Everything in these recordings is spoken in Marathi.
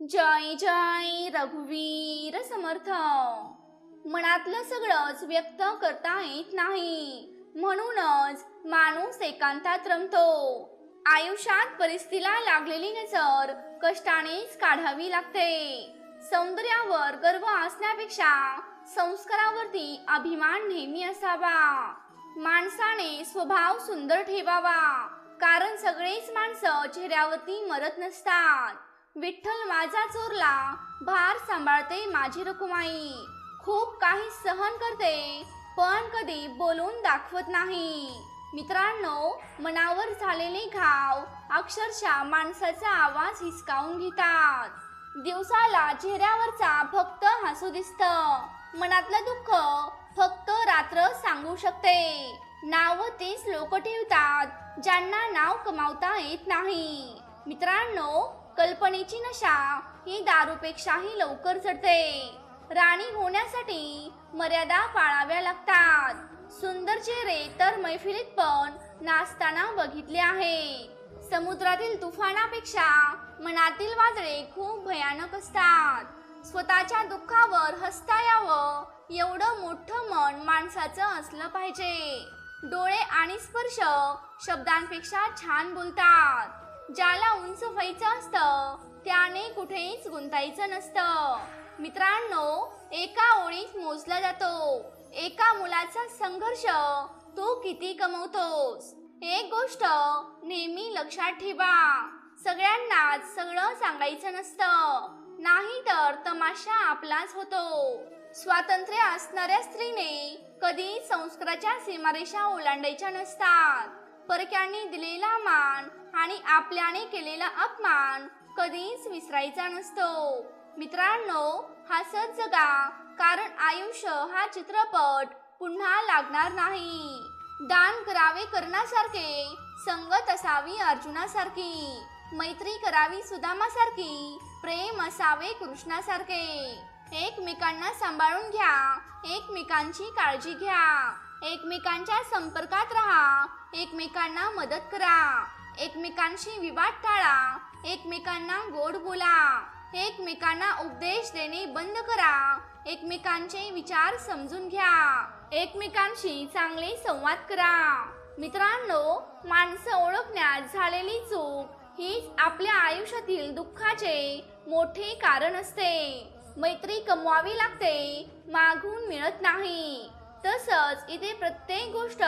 जय जय रघुवीर समर्थ. मनातलं सगळंच व्यक्त करता येत नाही. म्हणूनच माणूस एकांतात रमतो. आयुष्यात परिस्थितीला लागलेली नजर कष्टानेच काढावी लागते. सौंदर्यावर गर्व असण्यापेक्षा संस्कारावरती अभिमान नेहमी असावा. माणसाने स्वभाव सुंदर ठेवावा. कारण सगळेच माणसं चेहऱ्यावरती मरत नसतात. विठ्ठल माझा चोरला भार सांभाळते माझी रकुमाई. खूप काही सहन करते पण कधी बोलून दाखवत नाही. मित्रांनो मनावर झालेले घाव अक्षरशः माणसाचा आवाज हिसकावून घेतात. दिवसाला चेहऱ्यावरचा फक्त हसू दिसत. मनातलं दुःख फक्त रात्र सांगू शकते. नाव तीच लोक ठेवतात ज्यांना नाव कमावता येत नाही. मित्रांनो कल्पनेची नशा ही दारूपेक्षाही लवकर चढते राणी होण्यासाठी मर्यादा पाळाव्या लागतात. सुंदर चेहरे तर मैफिलीत पण नाचताना बघितले आहे. समुद्रातील तुफानापेक्षा मनातील वादळे खूप भयानक असतात. स्वतःच्या दुःखावर हसता यावं एवढं मोठं मन माणसाचं असलं पाहिजे. डोळे आणि स्पर्श शब्दांपेक्षा छान बोलतात. ज्याला उंच व्हायचं असतं त्याने कुठेच गुंतायचं नसतं. मित्रांनो एका ओळीत मोजला जातो. एका मुलाचा संघर्ष तू किती कमवतोस? एक गोष्ट नेहमी लक्षात ठेवा सगळ्यांनाच सगळं सांगायचं नसतं. नाही तर तमाशा आपलाच होतो. स्वातंत्र्य असणाऱ्या स्त्रीने कधी संस्काराच्या सीमारेषा ओलांडायच्या नसतात. परक्यांनी दिलेला मान आणि आपल्याने केलेला अपमान कधीच विसरायचा नसतो. मित्रांनो हसत जगा कारण आयुष्य हा चित्रपट पुन्हा लागणार नाही. दान करावे करण्यासारखे संगत असावी अर्जुनासारखी मैत्री करावी सुदामासारखी प्रेम असावे कृष्णासारखे. एकमेकांना सांभाळून घ्या एकमेकांची काळजी घ्या. एकमेकांच्या संपर्कात राहा. एकमेकांना मदत करा. एकमेकांशी विवाद टाळा. एकमेकांना गोड बोला. एकमेकांना उपदेश देणे बंद करा. एकमेकांचे विचार समजून घ्या. एकमेकांशी चांगले संवाद करा. मित्रांनो माणसं ओळखण्यात झालेली चूक हीच आपल्या आयुष्यातील दुःखाचे मोठे कारण असते. मैत्री कमवावी लागते. मागून मिळत नाही. तसंच इथे प्रत्येक गोष्ट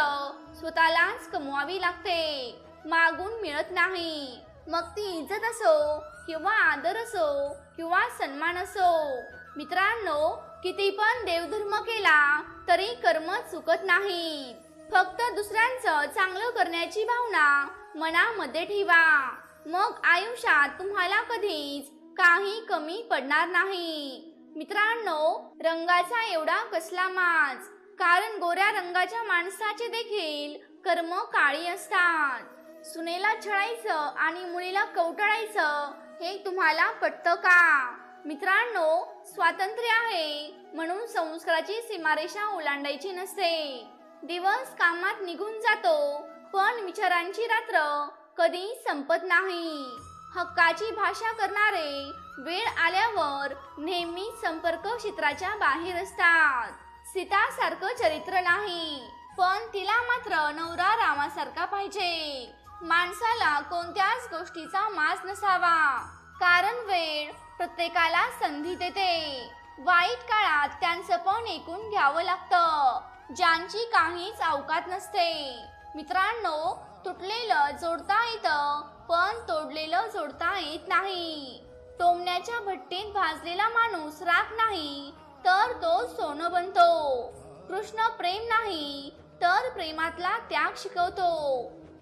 स्वतःलाच कमवावी लागते. मागून मिळत नाही. मग ती इज्जत असो किंवा आदर असो किंवा सन्मान असो. मित्रांनो किती पण देवधर्म केला तरी कर्म चुकत नाही. फक्त दुसऱ्यांचं चांगलं करण्याची भावना मनामध्ये ठेवा. मग आयुष्यात तुम्हाला कधीच काही कमी पडणार नाही. मित्रांनो रंगाचा एवढा कसला माज. कारण गोऱ्या रंगाच्या माणसाचे देखील कर्म काळी असतात. सुनेला छळायचं आणि मुलीला कवटाळायचं हे तुम्हाला पटतं का? मित्रांनो स्वातंत्र्य आहे म्हणून संस्काराची सीमारेषा ओलांडायची नसते. दिवस कामात निघून जातो पण विचारांची रात्र कधी संपत नाही. हक्काची भाषा करणारे वेळ आल्यावर नेहमी संपर्क क्षेत्राच्या बाहेर असतात. सीतासारखं चरित्र नाही. पण तिला मात्र नवरा रामासारखा पाहिजे. माणसाला कोणत्याच गोष्टीचा मास नसावा. कारण वेळ प्रत्येकाला संधी देते. वाईट काळात त्यांचं पण ऐकून घ्यावं लागतं. ज्यांची काहीच अवकात नसते. मित्रांनो तुटलेलं जोडता येतं पण तोडलेलं जोडता येत नाही. टोमण्याच्या भट्टीत भाजलेला माणूस राख नाही तर तो सोनं बनतो. कृष्ण प्रेम नाही तर प्रेमातला त्याग शिकवतो.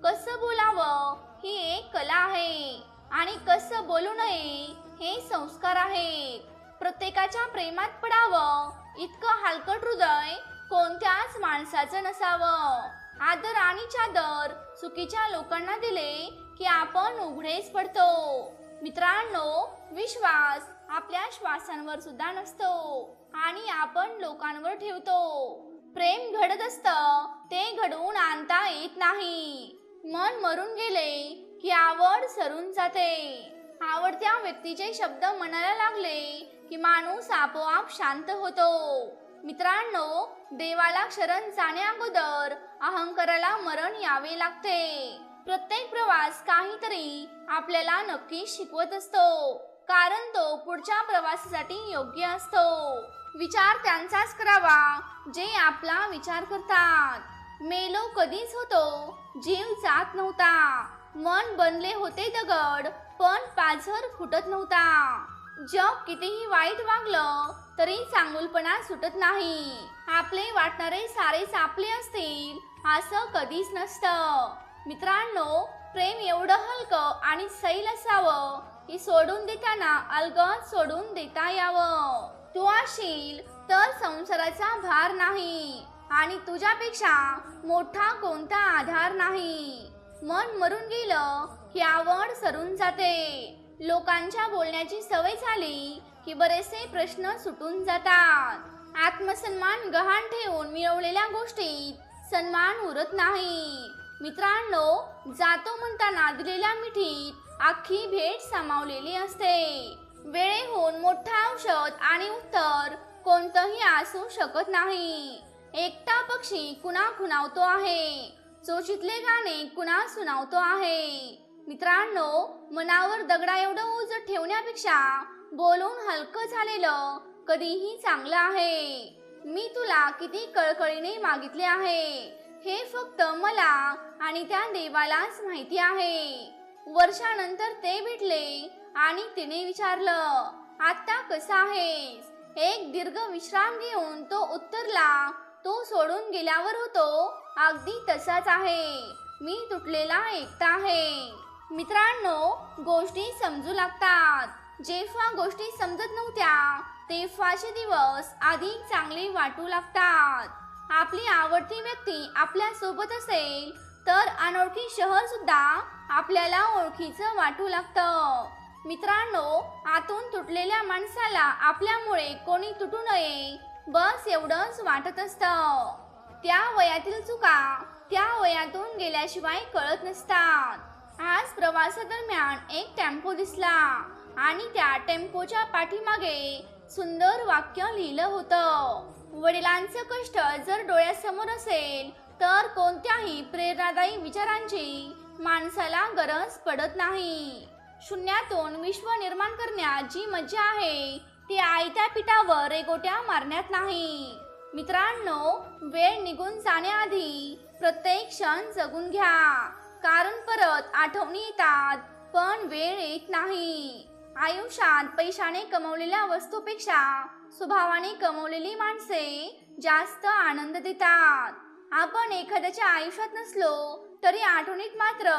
कसं बोलावं ही एक कला आहे आणि कसं बोलू नये हे संस्कार आहेत. प्रत्येकाच्या प्रेमात पडावं इतकं हलकट हृदय कोणत्याच माणसाचं नसावं. आदर आणि चादर चुकीच्या लोकांना दिले की आपण उघडेच पडतो. मित्रांनो विश्वास आपल्या श्वासांवर सुद्धा नसतो. आणि आपण लोकांवर ठेवतो. प्रेम घडत असतं ते घडवून आणता येत नाही. मन मरून गेले की आवड सरून जाते. आवडत्या व्यक्तीचे शब्द मनाला लागले की माणूस आपोआप शांत होतो. मित्रांनो देवाला शरण जाण्या अगोदर अहंकाराला मरण यावे लागते. प्रत्येक प्रवास काहीतरी आपल्याला नक्की शिकवत असतो कारण तो पुढच्या प्रवासासाठी योग्य असतो. विचार त्यांचाच करावा जे आपला विचार करतात. मेलो कधीच होतो जीव जात नव्हता. मन बनले होते दगड पण पाझर फुटत नव्हता. जग कितीही वाईट वागलं तरी चांगुलपणा सुटत नाही. आपले वाटणारे सारे सापले असतील असं कधीच नसतं. मित्रांनो प्रेम एवढं हलकं आणि सैल असावं की सोडून देताना अलगद सोडून देता यावं. तू असशील तर संसाराचा भार नाही. आणि तुझ्यापेक्षा मोठा कोणता आधार नाही. मन मरून गेलं की आवड सरून जाते. लोकांच्या बोलण्याची सवय झाली की बरेचसे प्रश्न सुटून जातात. आत्मसन्मान गहाण ठेवून मिळवलेल्या गोष्टीत सन्मान उरत नाही. मित्रांनो जातो म्हणताना दिलेल्या मिठीत अख्खी भेट सामावलेली असते. वेळेहून मोठा औषध आणि उत्तर कोणतंही असू शकत नाही. एकटा पक्षी कुणा खुणावतो आहे. चोचितले गाणे कुणा सुनावतो आहे. मित्रांनो मनावर दगडा एवढं ओझ ठेवण्यापेक्षा बोलून हलकं झालेलं कधीही चांगलं आहे. मी तुला किती कळकळीने मागितले आहे. हे फक्त मला आणि त्या देवालाच माहिती आहे. वर्षानंतर ते भेटले आणि तिने विचारलं आता कसा आहेस? एक दीर्घ विश्राम घेऊन तो उत्तरला तो सोडून गेल्यावर होतो. अगदी तसाच आहे. मी तुटलेला एकटा आहे. मित्रांनो गोष्टी समजू लागतात. जेव्हा गोष्टी समजत नव्हत्या तेव्हाचे दिवस अधिक चांगले वाटू लागतात. आपली आवडती व्यक्ती आपल्यासोबत असेल तर अनोळखी शहर सुद्धा आपल्याला ओळखीचं वाटू लागतं. मित्रांनो आतून तुटलेल्या माणसाला आपल्यामुळे कोणी तुटू नये. बस एवढंच वाटत असतं. त्या वयातील चुका त्या वयातून गेल्याशिवाय कळत नसतात. आज प्रवासादरम्यान एक टेम्पो दिसला आणि त्या टेम्पोच्या पाठीमागे सुंदर वाक्य लिहिलं होतं. वडिलांचं कष्ट जर डोळ्यासमोर असेल तर कोणत्याही प्रेरणादायी विचारांची माणसाला गरज पडत नाही. शून्यातून विश्व निर्माण करण्यात जी मजा आहे ती आयत्या पिठावर रेगोट्या मारण्यात नाही. मित्रांनो वेळ निघून जाण्याआधी प्रत्येक क्षण जगून घ्या. कारण परत आठवणी येतात पण वेळ येत नाही. आयुष्यात पैशाने कमवलेल्या वस्तूपेक्षा स्वभावाने कमवलेली माणसे जास्त आनंद देतात. आपण एखाद्याच्या आयुष्यात नसलो तरी आठवणीत मात्र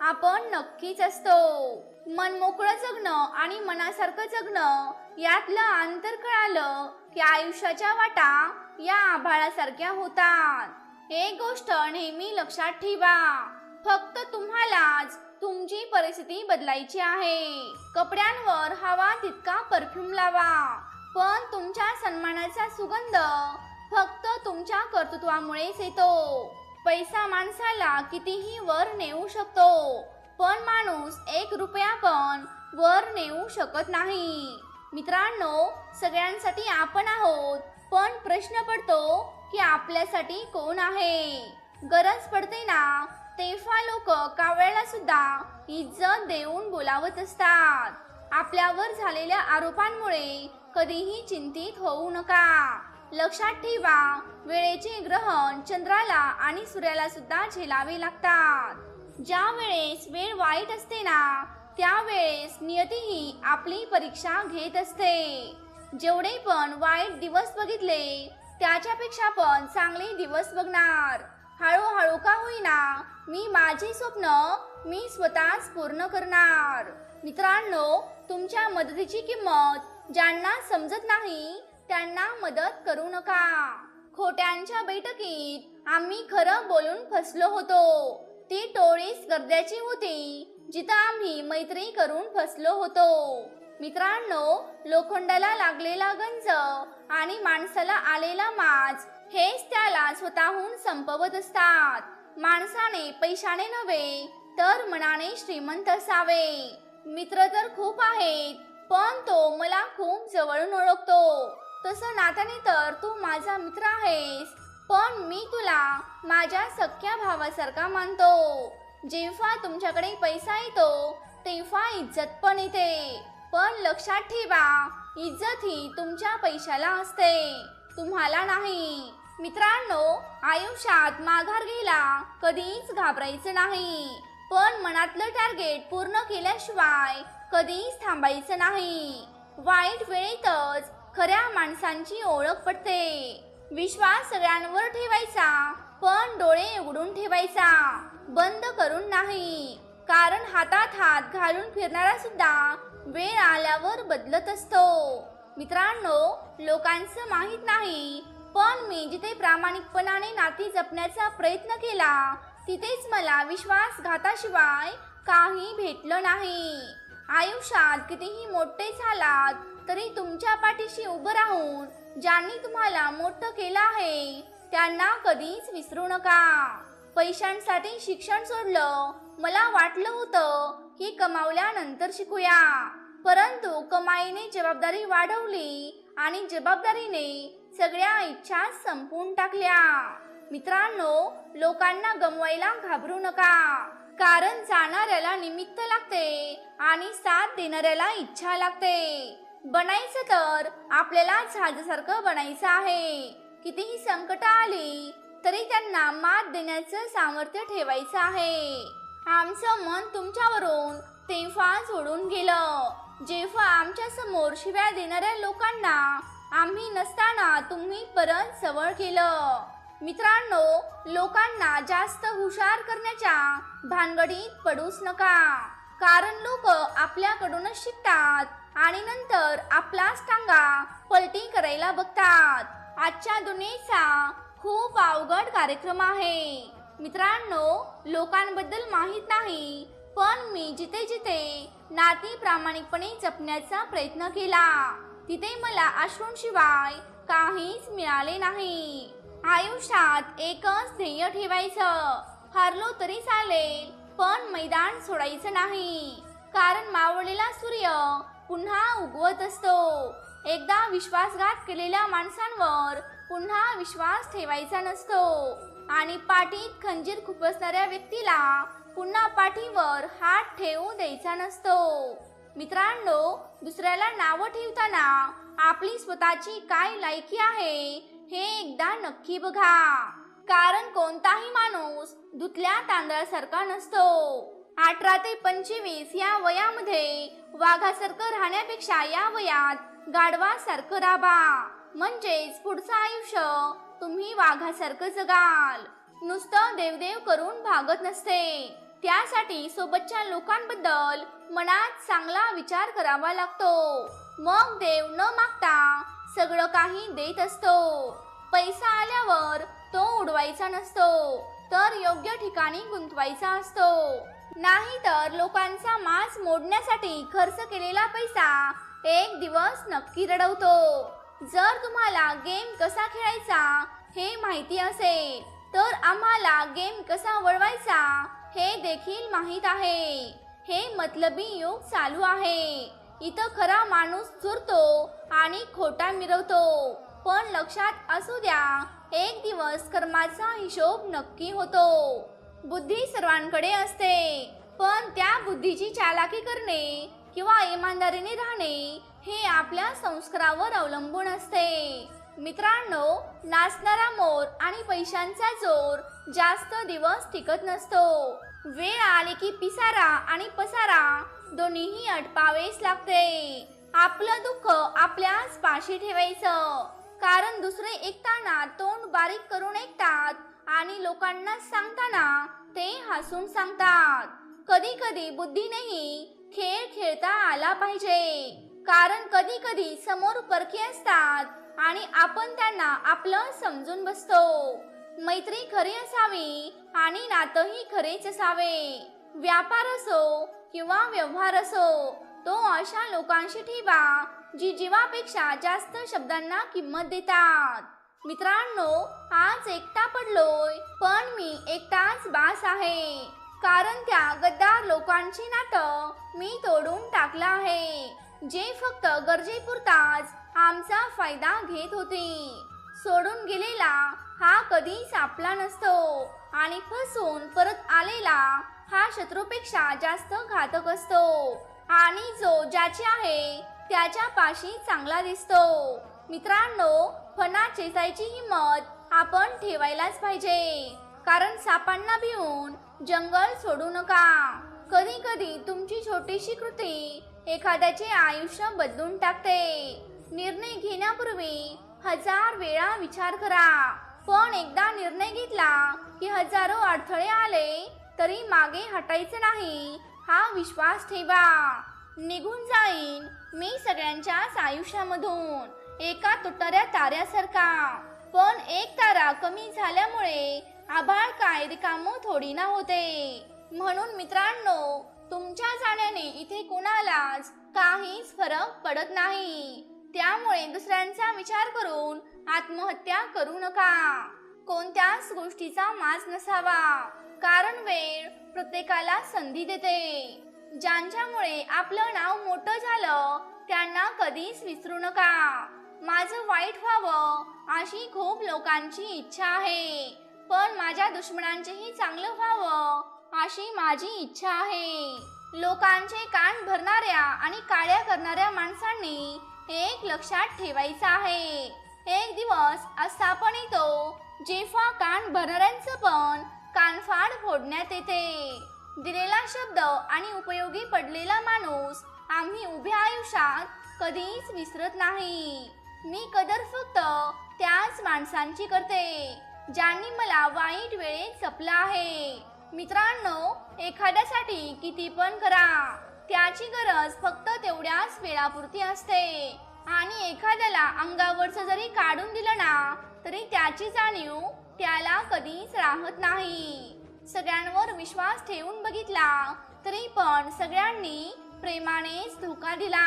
आपण नक्कीच असतो. मन मोकळं जगणं आणि मनासारखं जगणं यातलं अंतर कळालं की आयुष्याच्या वाटा या आभाळासारख्या होतात. एक गोष्ट नेहमी लक्षात ठेवा. फक्त तुम्हालाच तुमची परिस्थिती बदलायची आहे. कपड्यांवर हवा तितका परफ्यूम लावा. पण तुमच्या सन्मानाचा सुगंध फक्त तुमच्या कर्तृत्वामुळेच येतो. पैसा माणसाला कितीही वर नेऊ शकतो. पण माणूस एक रुपया पण वर नेऊ शकत नाही. मित्रांनो सगळ्यांसाठी आपण आहोत पण प्रश्न पडतो की आपल्यासाठी कोण आहे? गरज पडते ना? तेव्हा लोक कावळ्याला सुद्धा इज्जत देऊन बोलावत असतात. आपल्यावर झालेल्या आरोपांमुळे कधीही चिंतित होऊ नका. लक्षात ठेवा वेळेचे ग्रहण चंद्राला आणि सूर्याला सुद्धा झेलावे लागतात. ज्या वेळेस वेळ वाईट असते ना त्यावेळेस नियतीही आपली परीक्षा घेत असते. जेवढे पण वाईट दिवस बघितले त्याच्यापेक्षा पण चांगले दिवस बघणार. हळूहळू का होईना मी माझे स्वप्न मी स्वतःच पूर्ण करणार. मित्रांनो तुमच्या मदतीची किंमत ज्यांना समजत नाही त्यांना मदत करू नका. खोट्यांच्या बैठकीत आम्ही खरं बोलून फसलो होतो. ती टोळीच गर्द्याची होती जिथं आम्ही मैत्री करून फसलो होतो. मित्रांनो लोखंडाला लागलेला गंज आणि माणसाला आलेला माज हेच त्याला स्वतःहून संपवत असतात. माणसाने पैशाने नव्हे तर मनाने श्रीमंत असावे. मित्र तर खूप आहेत पण तो मला खूप जवळून ओळखतो. तसं नात्याने तर तू माझा मित्र आहेस पण मी तुला माझ्या सख्या भावासारखा मानतो. जेव्हा तुमच्याकडे पैसा येतो तेव्हा इज्जत पण येते. पण लक्षात ठेवा इज्जत ही तुमच्या पैशाला असते. तुम्हाला नाही. मित्रांनो आयुष्यात माघार घ्यायला कधीच घाबरायचं नाही. पण मनातलं टार्गेट पूर्ण केल्याशिवाय कधीच थांबायचं नाही. वाईट वेळेतच खऱ्या माणसांची ओळख पडते. विश्वास सगळ्यांवर ठेवायचा पण डोळे उघडून ठेवायचा. बंद करून नाही कारण हातात हात घालून फिरणारा सुद्धा वेळ आल्यावर बदलत असतो. मित्रांनो लोकांचं माहीत नाही पण मी जिथे प्रामाणिकपणाने नाती जपण्याचा प्रयत्न केला तिथेच मला विश्वासघाताशिवाय काही भेटलं नाही. आयुष्यात कितीही मोठे झालात तरी तुमच्या पाठीशी उभं राहून ज्यांनी तुम्हाला मोठं केलं आहे त्यांना कधीच विसरू नका. पैशांसाठी शिक्षण सोडलं मला वाटलं होतं की कमावल्यानंतर शिकूया. परंतु कमाईने जबाबदारी वाढवली आणि जबाबदारीने सगळ्या इच्छा संपवून टाकल्या. मित्रांनो लोकांना गमवायला घाबरू नका. कारण जाणाऱ्याला निमित्त लागते आणि साथ देणाऱ्याला इच्छा लागते. बनायचं तर आपल्याला झाडासारखं बनायचं आहे. कितीही संकट आली तरी त्यांना मात देण्याचं सामर्थ्य ठेवायचं आहे. आमचं मन तुमच्यावरून तेव्हा सोडून गेलं. जेव्हा आमच्यासमोर शिव्या देणाऱ्या लोकांना आम्ही नसताना तुम्ही परत जवळ केलं मित्रांनो लोकांना जास्त हुशार करण्याच्या भानगडीत पडूच नका. कारण लोक आपल्याकडूनच शिकतात. आणि नंतर आपलाच टांगा पलटी करायला बघतात. आजच्या दुनियेचा खूप अवघड कार्यक्रम आहे. मित्रांनो लोकांबद्दल माहीत नाही पण मी जिथे जिथे नाती प्रामाणिकपणे जपण्याचा प्रयत्न केला तिथे मला अश्रूंशिवाय काहीच मिळाले नाही. आयुष्यात एकच ध्येय ठेवायचं हारलो तरी चालेल पण मैदान सोडायचं नाही. कारण मावळलेला सूर्य पुन्हा उगवत असतो. एकदा विश्वासघात केलेल्या माणसांवर पुन्हा विश्वास ठेवायचा नसतो. आणि पाठीत खंजीर खुपसणाऱ्या व्यक्तीला पुन्हा पाठीवर हात ठेवू द्यायचा नसतो. मित्रांनो दुसऱ्याला नावं ठेवताना आपली स्वतःची काय लायकी आहे हे एकदा नक्की बघा. कारण कोणताही माणूस धुतल्या तांदळासारखा नसतो. अठरा ते पंचवीस या वयामध्ये वाघासारखं राहण्यापेक्षा या वयात गाढवासारखं राबा. म्हणजेच पुढचं आयुष्य तुम्ही वाघासारखं जगाल. नुसतं देवदेव करून भागत नसते. त्यासाठी सोबतच्या लोकांबद्दल मनात चांगला विचार करावा लागतो. मग देव न मागता सगळं काही देत असतो. पैसा आल्यावर तो उडवायचा नसतो. तर योग्य ठिकाणी गुंतवायचा असतो. नाही तर लोकांचा मास मोडण्यासाठी खर्च केलेला पैसा एक दिवस नक्की रडवतो. जर तुम्हाला गेम कसा खेळायचा हे माहिती असेल तर आम्हाला गेम कसा वळवायचा हे देखील माहीत आहे. हे मतलबी युग चालू आहे. इथं खरा माणूस चुरतो आणि खोटा मिरवतो. पण लक्षात असू द्या एक दिवस कर्माचा हिशोब नक्की होतो. बुद्धी सर्वांकडे असते. पण त्या बुद्धीची चालाकी करणे किंवा इमानदारीने राहणे हे आपल्या संस्कारावर अवलंबून असते. मित्रांनो नाचणारा मोर आणि पैशांचा जोर जास्त दिवस टिकत नसतो. वेळ आली की पिसारा आणि पसारा दोन्हीही अटपावेच लागते. आपलं दुःख आपल्याच पाशी ठेवायचं. कारण दुसरे ऐकताना तोंड बारीक करून ऐकतात. आणि लोकांना सांगताना ते हसून सांगतात. कधी कधी बुद्धीनेही खेळ खेळता आला पाहिजे. कारण कधी कधी समोर परके असतात आणि आपण त्यांना आपलं समजून बसतो. मैत्री खरी असावी आणि नातंही खरेच असावे. व्यापार असो किंवा व्यवहार असो तो अशा लोकांशी ठेवा जी जीवापेक्षा जास्त शब्दांना किंमत देतात. मित्रांनो आज एकटा पडलोय पण मी एकटाच बास आहे. कारण त्या गद्दार लोकांची नाटं मी तोडून टाकलं आहे. जे फक्त गरजेपुरताच आमचा फायदा घेत होते. सोडून गेलेला हा कधीच आपला नसतो आणि फसून परत आलेला हा शत्रूपेक्षा जास्त घातक असतो. आणि जो ज्याची आहे त्याच्या पाशी चांगला दिसतो. मित्रांनो फणा चेचायची हिंमत आपण ठेवायलाच पाहिजे. कारण सापांना भिवून जंगल सोडू नका. कधी कधी तुमची छोटीशी कृती एखाद्याचे आयुष्य बदलून टाकते. निर्णय घेण्यापूर्वी हजार वेळा विचार करा. पण एकदा निर्णय घेतला की हजारो अडथळे आले तरी मागे हटायचं नाही. हा विश्वास ठेवा. निघून जाईन मी सगळ्यांच्याच आयुष्यामधून. एका तुटऱ्या ताऱ्यासारखा. पण एक तारा कमी झाल्यामुळे आभाळ काय रिकाम थोडी ना होते. म्हणून मित्रांनो तुमच्या जाण्याने इथे कोणालाच काहीच फरक पडत नाही. त्यामुळे दुसऱ्यांचा विचार करून आत्महत्या करू नका. कोणत्याच गोष्टीचा माज नसावा. कारण वेळ प्रत्येकाला संधी देते. ज्यांच्यामुळे आपलं नाव मोठं झालं त्यांना कधीच विसरू नका. माझं वाईट व्हावं अशी खूप लोकांची इच्छा आहे. पण माझ्या दुश्मनांचेही चांगलं व्हावं अशी माझी इच्छा आहे. लोकांचे कान भरणाऱ्या आणि काळ्या करणाऱ्या माणसांनी एक लक्षात ठेवायचं आहे. एक दिवस असा पण येतो जेव्हा कान भरणाऱ्यांचं पण कानफाड फोडण्यात येते. दिलेला शब्द आणि उपयोगी पडलेला माणूस आम्ही उभ्या आयुष्यात कधीच विसरत नाही. मी कदर फक्त त्याच माणसांची करते ज्यांनी मला वाईट वेळेत जपलं आहे. मित्रांनो एखाद्यासाठी किती पण करा त्याची गरज फक्त तेवढ्याच वेळापुरती असते. आणि एखाद्याला अंगावरचं जरी काढून दिलं ना तरी त्याची जाणीव त्याला कधीच राहत नाही. सगळ्यांवर विश्वास ठेवून बघितला तरी पण सगळ्यांनी प्रेमानेच धोका दिला.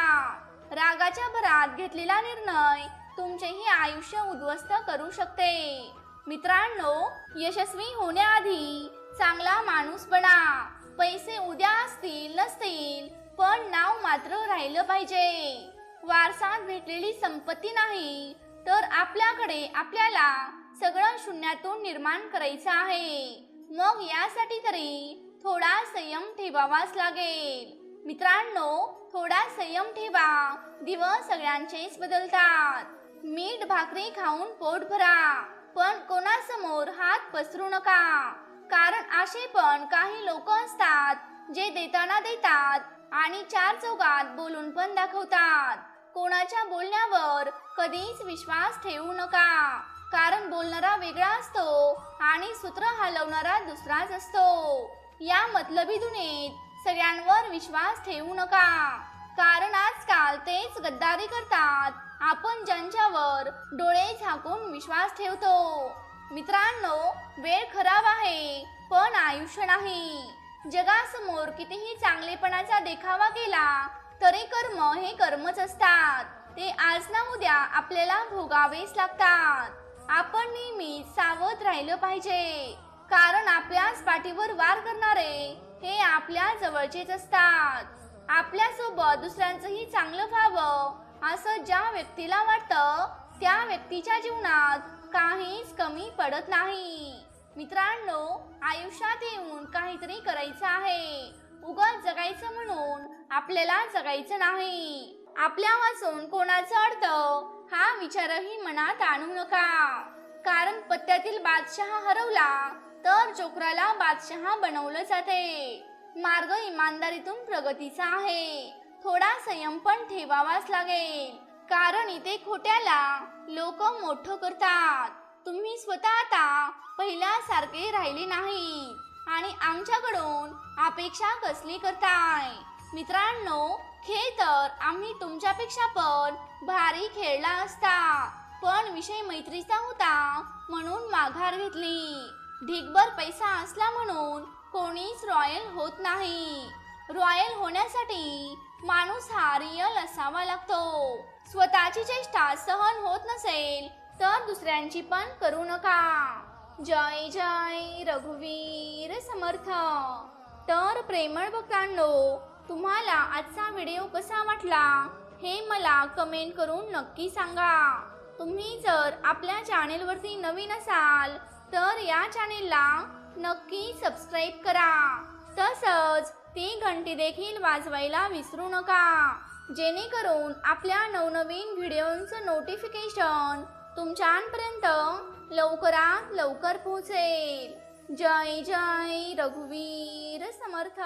रागाच्या भरात घेतलेला निर्णय तुमचेही आयुष्य उद्ध्वस्त करू शकते. मित्रांनो यशस्वी होण्याआधी चांगला माणूस बना. पैसे उद्या असतील नसतील पण नाव मात्र राहिलं पाहिजे. वारसात भेटलेली संपत्ती नाही तर आपल्याकडे आपल्याला सगळं शून्यातून निर्माण करायचं आहे. मग यासाठी तरी थोडा संयम ठेवावाच लागेल. मित्रांनो थोडा संयम ठेवा. दिवस सगळ्यांचेच बदलतात. मीठ भाकरी खाऊन पोट भरा. पण कोणासमोर हात पसरू नका. कारण असे पण काही लोक असतात जे देताना देतात आणि चार चौकात बोलून पण दाखवतात. कोणाच्या बोलण्यावर कधीच विश्वास ठेवू नका. कारण बोलणारा वेगळा असतो आणि सूत्र हलवणारा दुसराच असतो. या मतलबी दुनियेत सगळ्यांवर विश्वास ठेवू नका. कारण आजकाल तेच गद्दारी करतात. आपण ज्यांच्यावर डोळे झाकून विश्वास ठेवतो. मित्रांनो वेळ खराब आहे पण आयुष्य नाही. जगासमोर कितीही चांगलेपणाचा देखावा केला तरी कर्म हे कर्मच असतात. ते आज ना उद्या आपल्याला भोगावेच लागतात. आपण नेहमी सावध राहिलं पाहिजे. कारण आपल्याच पाठीवर वार करणारे हे आपल्या जवळचेच असतात. आपल्यासोबत दुसऱ्यांचंही चांगलं व्हावं असं ज्या व्यक्तीला वाटतं त्या व्यक्तीच्या जीवनात काहीच कमी पडत नाही. मित्रांनो आयुष्यात येऊन काहीतरी करायचं आहे. उगाच जगायचं म्हणून आपल्याला जगायचं नाही. आपल्या वाचून कोणाचा अर्थ हा विचारही मनात आणू नका. कारण पत्त्यातील बादशहा हरवला तर चोकराला बादशहा बनवलं जाते. मार्ग इमानदारीतून प्रगतीचा आहे. थोडा संयम पण ठेवावाच लागेल. कारण इथे खोट्याला लोक मोठं करतात. तुम्ही स्वतः आता पहिल्यासारखे राहिले नाही आणि आमच्याकडून अपेक्षा कसली करताय? मित्रांनो खेळ तर आम्ही तुमच्यापेक्षा पण भारी खेळला असता. पण विषय मैत्रीचा होता म्हणून माघार घेतली. ढिगभर पैसा असला म्हणून कोणीच रॉयल होत नाही. रॉयल होण्यासाठी माणूस हा रियल असावा लागतो. स्वतःची चेष्टा सहन होत नसेल तर दुसऱ्यांची पण करू नका. जय जय रघुवीर समर्थ. तर प्रेमळ भक्तांनो तुम्हाला आजचा व्हिडिओ कसा वाटला हे मला कमेंट करून नक्की सांगा. तुम्ही जर आपल्या चॅनेलवरती नवीन असाल तर या चॅनेलला नक्की सबस्क्राईब करा. तसंच ती घंटी देखील वाजवायला विसरू नका. जेणेकरून आपल्या नवनवीन व्हिडिओंचं नोटिफिकेशन तुमच्यापर्यंत लवकरात लवकर पोहोचेल. जय जय रघुवीर समर्थ.